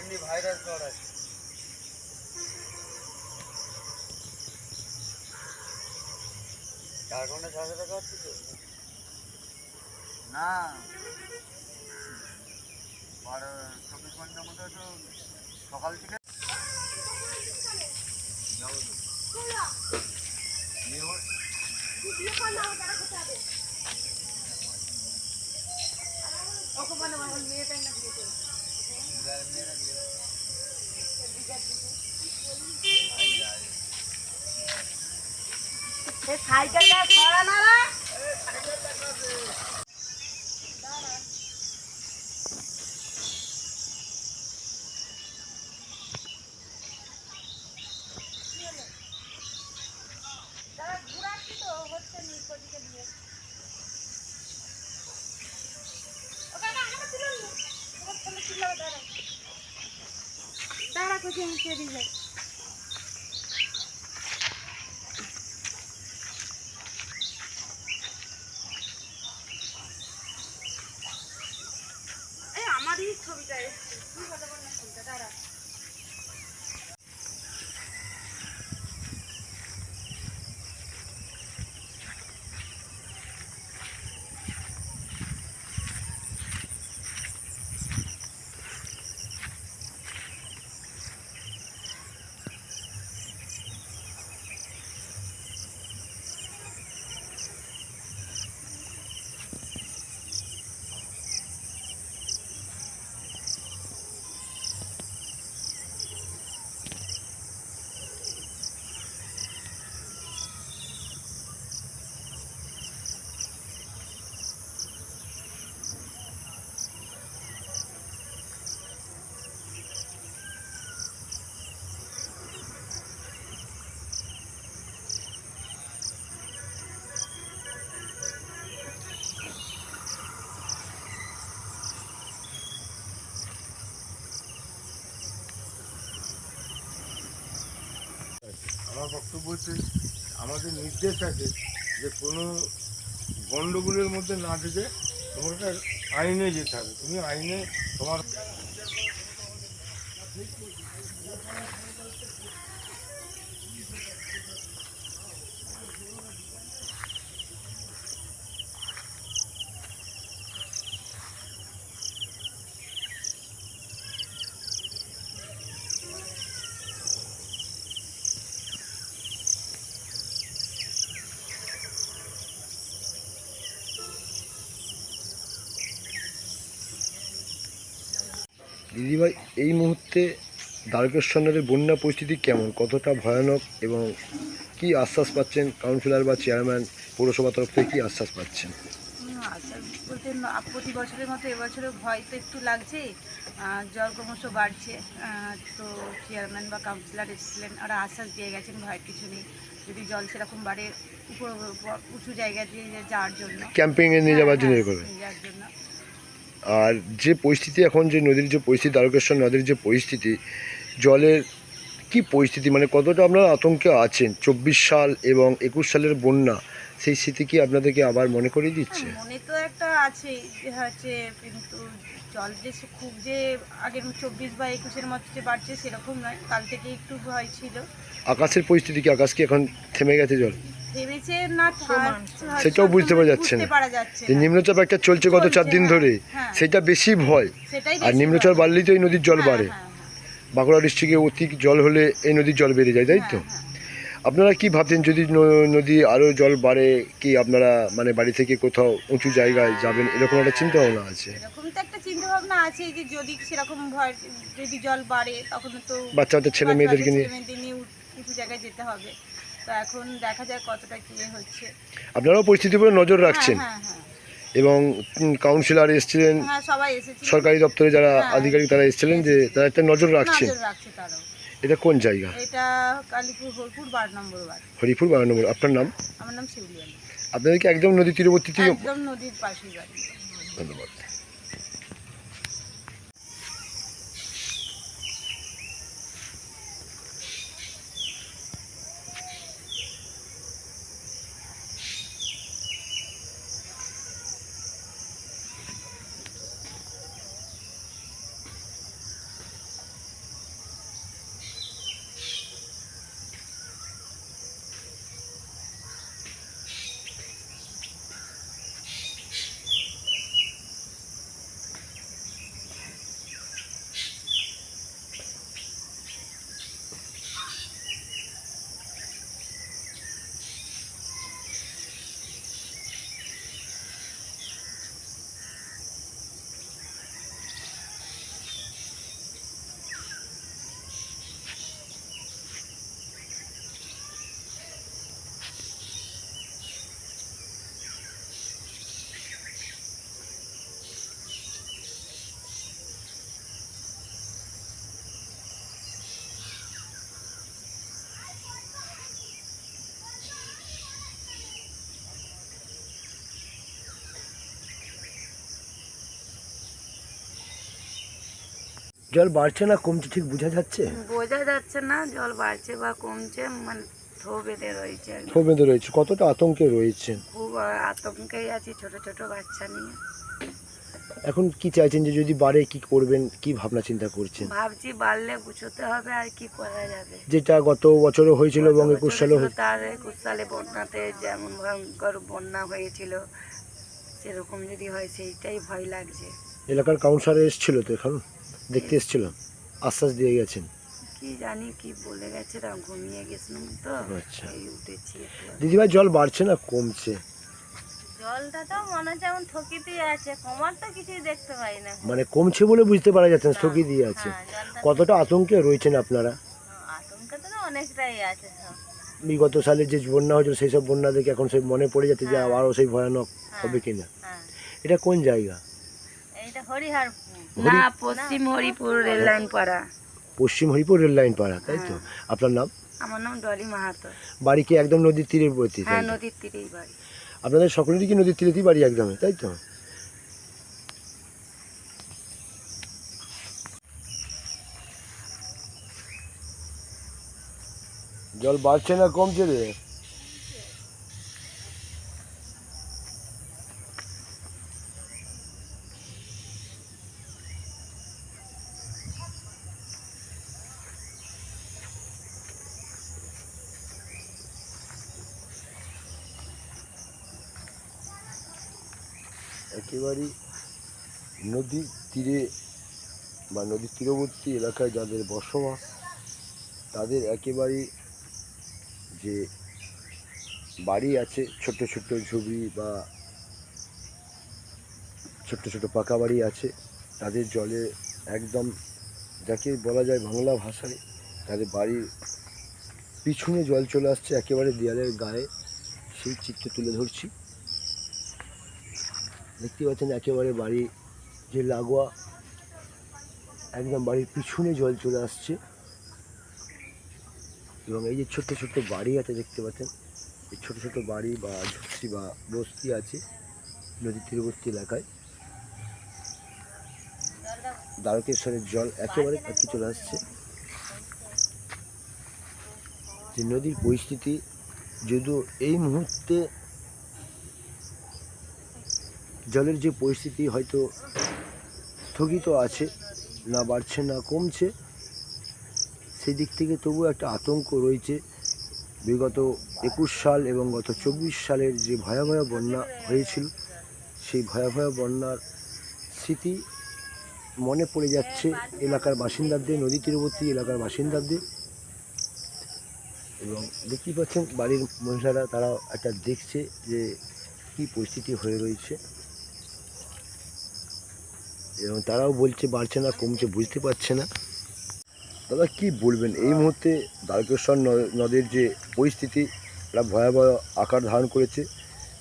এমনি ভাইরাস জ্বর আছে চার ঘণ্টা ছশো টাকা হচ্ছে তো না চব্বিশ ঘণ্টার মধ্যে তো সকাল থেকে। সাইকেলটা সরা দাঁড়া কোথায় মুখে দিয়ে এই হচ্ছে আমাদের নির্দেশ আছে যে কোনো গণ্ডগোলের মধ্যে না ঢুকে তোমাকে আইনে যেতে হবে। তুমি আইনে তোমার দিদিভাই এই মুহূর্তে দ্বারকেশ্বর নদের বন্যা পরিস্থিতি কেমন? কতটা ভয়ানক এবং কি আশ্বাস পাচ্ছেন কাউন্সিলর বা চেয়ারম্যান পৌরসভা তরফ থেকে? কি আশ্বাস পাচ্ছেন? বলতে প্রতি বছরের মতো এবছরে ভয় তো একটু লাগছে জল ক্রমশ বাড়ছে। তো চেয়ারম্যান বা কাউন্সিলর এসেছিলেন ওরা আশ্বাস দিয়ে গেছেন ভয়ের কিছু নেই। যদি জল সেরকম বাড়ে উপর উঁচু জায়গা দিয়ে যাওয়ার জন্য। ক্যাম্পিংয়ে নিয়ে যাওয়ার জন্য। আর যে পরিস্থিতি এখন যে নদীর যে পরিস্থিতি দ্বারকেশ্বর নদীর যে পরিস্থিতি জলের কি পরিস্থিতি মানে কতটা আপনারা আতঙ্কে আছেন? চব্বিশ সাল এবং একুশ সালের বন্যা সেই স্মৃতি কি আপনাদেরকে আবার মনে করিয়ে দিচ্ছে? হ্যাঁ, মনে তো একটা আছেই যে হচ্ছে কিন্তু জল যে খুব যে আগের চব্বিশ বা একুশের মতো যে বাড়ছে সেরকম নয় কাল থেকে একটু ভয় ছিল। আকাশের পরিস্থিতি কি? আকাশ কি এখন থেমে গেছে জল? না সেটাও বুঝতে পারা যাচ্ছে না। যে নিম্নচাপ একটা চলছে গত চার দিন ধরে। হ্যাঁ। সেটা বেশি ভয়। আর নিম্নচাপ বাড়লেই তো এই নদীর জল হ্যাঁ, বাড়ে। হ্যাঁ, হ্যাঁ, বাঁকুড়া ডিস্ট্রিক্টে অতিক জল হলে এই নদীর জল বেড়ে যায় তাই তো? হ্যাঁ, হ্যাঁ। আপনারা কি ভাবছেন? যদি নদী আরও জল বাড়ে কি আপনারা মানে বাড়ি থেকে কোথাও উঁচু জায়গায় যাবেন? এরকম একটা চিন্তা ভাবনা আছে। এরকম তো একটা চিন্তা ভাবনা আছে যে যদি সেরকম ভয় যদি জল বাড়ে তখন তো বাচ্চা বাচ্চা ছেলে মেয়েদেরকে নিয়ে। উঁচু জায়গায় যেতে হবে। তো এখন দেখা যায় কতটা কি হচ্ছে। আপনারাও পরিস্থিতির উপরে নজর রাখছেন। হ্যাঁ হ্যাঁ। হ্যাঁ এবং কাউন্সিলর এসেছিলেন হ্যাঁ সবাই এসেছে সরকারি দপ্তরে যারা হ্যাঁ। আধিকারিক তারা এসেছিলেন। যে তারা একটা নজর রাখছেন। নজর রাখছে তারাও। এটা কোন জায়গা? এটা কালীপুর হরপুর বার নম্বর ওয়ার্ড। হরিপুর বারো নম্বর আপনার নাম? আমার নাম শিউলিয়ানি আপনাদেরকে একদম নদী তীরবর্তী থেকে একদম নদীর পাশেই বাড়ি। ধন্যবাদ। জল বাড়ছে না কমছে ঠিক বোঝা যাচ্ছে? বোঝা যাচ্ছে না জল বাড়ছে বা কমছে মানে থো বেঁধে রয়েছে। ক্ষোভ বেঁধে রয়েছে কতটা আতঙ্কে রয়েছে খুব আতঙ্কেই আছি ছোট ছোট বাচ্চা নিয়ে। এখন কি চাইছেন যে যদি বাড়ে কি করবেন কি ভাবনা চিন্তা করছেন? ভাবছি বাড়লে গুছোতে হবে আর কি করা যাবে। যেটা গত বছরও হয়েছিল এবং একুশ হয়ে- তার একুশ সালে বন্যাতে যেমন ভয়ঙ্কর বন্যা হয়েছিল সেরকম যদি হয় সেইটাই ভয় লাগছে। এলাকার কাউন্সিলর এসেছিল তো এখন? দেখতে এসেছিল আশ্বাস দিয়ে গেছেন। কি জানি কি বলে গেছে তা ঘুমিয়ে গেছিলাম তো। আচ্ছা। এই উঠেছি একটু। দিদিভাই জল বাড়ছে না কমছে? জলটা তো মনে হচ্ছে এমন থকিতেই আছে কমার তো কিছুই দেখতে পাই না। মানে কমছে বলে বুঝতে পারা যাচ্ছে না স্থগিত দিয়ে আছে। হ্যাঁ জলটা কতটা আতঙ্কে রয়েছেন আপনারা? আতঙ্ক তো অনেকটাই আছে সব। বিগত সালে যে বন্যা হয়েছিল সেই সব বন্যা দেখে এখন সেই মনে পড়ে যাচ্ছে যে আবারও সেই ভয়ানক হবে কিনা। হ্যাঁ। এটা কোন জায়গা? এইটা হরিহার না পশ্চিম হরিপুর রেল লাইন পাড়া। পশ্চিম হরিপুর রেল লাইন পাড়া তাই তো? আপনার নাম? আমার নাম ডলি মাহাতো। বাড়ি কি একদম নদীর তীরের প্রতি হ্যাঁ নদীর তীরেই বাড়ি। আপনাদের সকলেরই কি নদীর তীরেতেই বাড়ি একদমই তাই তো? জল বাড়ছে না কমছে রে? একেবারেই নদীর তীরে বা নদীর তীরবর্তী এলাকায় যাদের বসবাস, তাদের একেবারেই যে বাড়ি আছে ছোট্ট ছোট্ট ঝুবড়ি বা ছোট্ট ছোট্ট পাকা বাড়ি আছে, তাদের জলে একদম যাকে বলা যায় বাংলা ভাষায় তাদের বাড়ির পিছনে জল চলে আসছে একেবারে দেয়ালের গায়ে। সেই চিত্র তুলে ধরছি। দেখতে পাচ্ছেন একেবারে বাড়ি যে লাগোয়া, একদম বাড়ির পিছনে জল চলে আসছে। এবং এই যে ছোট্ট ছোট্ট বাড়ি আছে দেখতে পাচ্ছেন, এই ছোট ছোট বাড়ি বা ঝুপসি বা বস্তি আছে নদীর তীরবর্তী এলাকায়। দ্বারকেশ্বরের জল একেবারে কাছে চলে আসছে। যে নদীর পরিস্থিতি, যদিও এই মুহূর্তে জলের যে পরিস্থিতি হয়তো স্থগিত আছে, না বাড়ছে, না কমছে সেই দিক থেকে তবুও একটা আতঙ্ক রয়েছে। বিগত একুশ সাল এবং গত চব্বিশ সালের যে ভয়াবহ বন্যা হয়েছিল, সেই ভয়াবহ বন্যার স্মৃতি মনে পড়ে যাচ্ছে এলাকার বাসিন্দাদের, নদী তীরবর্তী এলাকার বাসিন্দাদের। এবং দেখতেই পাচ্ছেন, বাড়ির মহিলারা তারা একটা দেখছে যে কী পরিস্থিতি হয়ে রয়েছে। এবং তারাও বলছে, বাড়ছে না, কমছে, বুঝতে পারছে না। দাদা, কি বলবেন? এই মুহূর্তে দ্বারকেশ্বর নদের যে পরিস্থিতি একটা ভয়াবহ আকার ধারণ করেছে।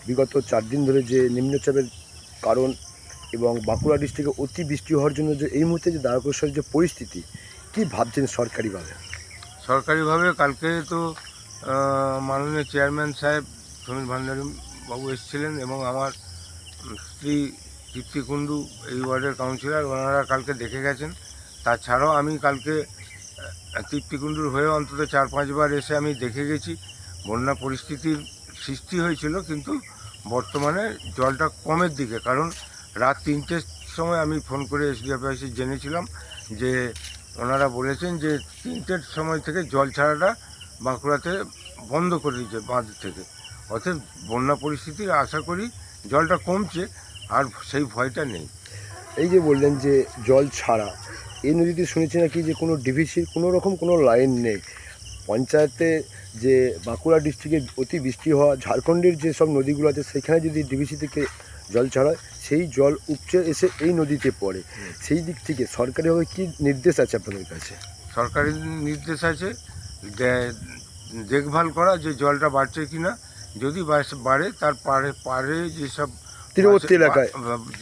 বিগত চার দিন ধরে যে নিম্নচাপের কারণ এবং বাঁকুড়া ডিস্ট্রিক্টে অতি বৃষ্টি হওয়ার জন্য যে এই মুহূর্তে যে দ্বারকেশ্বরের যে পরিস্থিতি, কি ভাবছেন সরকারিভাবে? সরকারিভাবে কালকে তো মাননীয় চেয়ারম্যান সাহেব সমীর ভান্ডারী বাবু এসেছিলেন এবং আমার স্ত্রী তৃপ্তি কুণ্ডু এই ওয়ার্ডের কাউন্সিলর ওনারা কালকে দেখে গেছেন। তাছাড়াও আমি কালকে আহ, তৃপ্তি কুণ্ডুর হয়ে অন্তত চার পাঁচবার এসে আমি দেখে গেছি। বন্যা পরিস্থিতির সৃষ্টি হয়েছিল কিন্তু বর্তমানে জলটা কমের দিকে। কারণ রাত তিনটের সময় আমি ফোন করে এসডিএফ এসে জেনেছিলাম যে ওনারা বলেছেন যে তিনটের সময় থেকে জল ছাড়াটা বাঁকুড়াতে বন্ধ করে দিয়েছে বাঁধ থেকে। অর্থাৎ বন্যা পরিস্থিতির আশা করি জলটা কমছে। আর সেই ভয়টা নেই। এই যে বললেন যে জল ছাড়া এই নদীতে শুনেছি নাকি যে কোনো ডিভিসির কোনো রকম কোনো লাইন নেই। পঞ্চায়েতে যে বাঁকুড়া ডিস্ট্রিক্টে অতি বৃষ্টি হওয়া ঝাড়খণ্ডের যে সব নদীগুলো আছে সেখানে যদি ডিভিসি থেকে জল ছাড়ায় সেই জল উপচে এসে এই নদীতে পড়ে। সেই দিক থেকে সরকারিভাবে কি নির্দেশ আছে আপনাদের কাছে? সরকারি নির্দেশ আছে দেখভাল করা যে জলটা বাড়ছে কিনা। যদি বাড়ে তার পারে পাড়ে যেসব তীরবর্তী এলাকায়।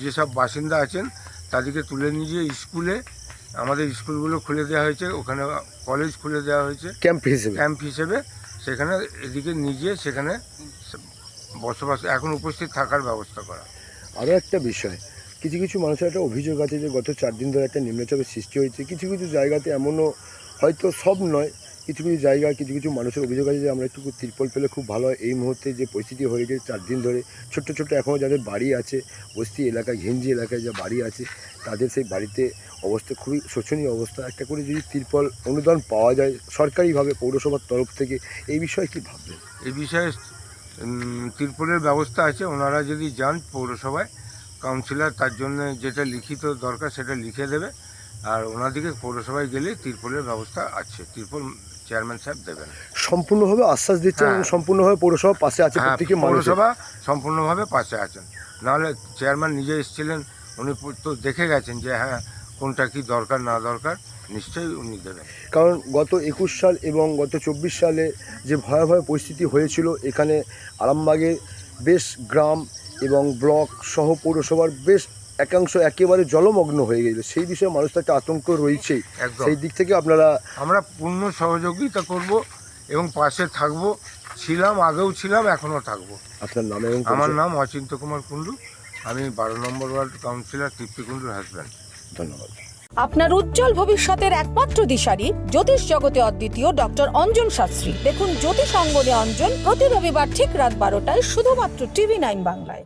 যেসব বাসিন্দা আছেন তাদেরকে তুলে নিয়ে গিয়ে স্কুলে আমাদের স্কুলগুলো খুলে দেওয়া হয়েছে ওখানে কলেজ খুলে দেওয়া হয়েছে। ক্যাম্প হিসেবে। ক্যাম্প হিসেবে সেখানে এদিকে নিয়ে সেখানে বসবাস এখন উপস্থিত থাকার ব্যবস্থা করা। আরও একটা বিষয় কিছু কিছু মানুষের একটা অভিযোগ আছে যে গত চার দিন ধরে একটা নিম্নচাপের সৃষ্টি হয়েছে। কিছু কিছু জায়গাতে এমনও হয়তো সব নয় কিছু কিছু জায়গায় কিছু কিছু মানুষের অভিযোগ আছে যে আমরা একটু তিরপল পেলে খুব ভালো হয়। এই মুহূর্তে যে পরিস্থিতি হয়ে গেছে চার দিন ধরে, ছোট্ট ছোট্ট এখনও যাদের বাড়ি আছে, বস্তি এলাকায় ঘেঞ্জি এলাকায় যা বাড়ি আছে, তাদের সেই বাড়িতে অবস্থা খুবই শোচনীয় অবস্থা। একটা করে যদি তিরপল অনুদান পাওয়া যায় সরকারিভাবে পৌরসভার তরফ থেকে, এই বিষয়ে কি ভাববেন? এই বিষয়ে তিরপলের ব্যবস্থা আছে। ওনারা যদি যান পৌরসভায়, কাউন্সিলর তার জন্য যেটা লিখিত দরকার সেটা লিখে দেবে। আর ওনাদিকে পৌরসভায় গেলে তিরপলের ব্যবস্থা আছে। তিরপল চেয়ারম্যান সাহেব দেবেন। সম্পূর্ণভাবে আশ্বাস দিচ্ছেন এবং হ্যাঁ। সম্পূর্ণভাবে পৌরসভা পাশে আছে হ্যাঁ প্রত্যেকে মানুষের পৌরসভা সম্পূর্ণভাবে পাশে আছেন। নাহলে চেয়ারম্যান নিজে এসেছিলেন উনি পু- তো দেখে গেছেন যে হ্যাঁ কোনটা কি দরকার না দরকার নিশ্চয়ই উনি দেবেন। কারণ গত একুশ সাল এবং গত চব্বিশ সালে যে ভয়াবহ পরিস্থিতি হয়েছিল এখানে আরামবাগে বেশ গ্রাম এবং ব্লক সহ পৌরসভার বেশ একাংশ একেবারে জলমগ্ন হয়ে গেছিল সেই বিষয়ে মানুষ তো একটা আতঙ্ক রয়েছেই। সেই দিক থেকে আপনারা আমরা পূর্ণ সহযোগিতা করব এবং পাশে থাকব। ছিলাম আগেও ছিলাম এখনও থাকব। আপনার নাম এবং আমার নাম অচিন্ত কুমার কুণ্ডু। আমি বারো নম্বর ওয়ার্ড কাউন্সিলর তৃপ্তি কুণ্ডুর হাজব্যান্ড ধন্যবাদ। আপনার উজ্জ্বল ভবিষ্যতের একমাত্র দিশারি জ্যোতিষ জগতে অদ্বিতীয় ডক্টর অঞ্জন শাস্ত্রী। দেখুন জ্যোতিষ অঙ্গনে অঞ্জন প্রতি রবিবার ঠিক রাত বারোটায় শুধুমাত্র টিভি নাইন বাংলায়।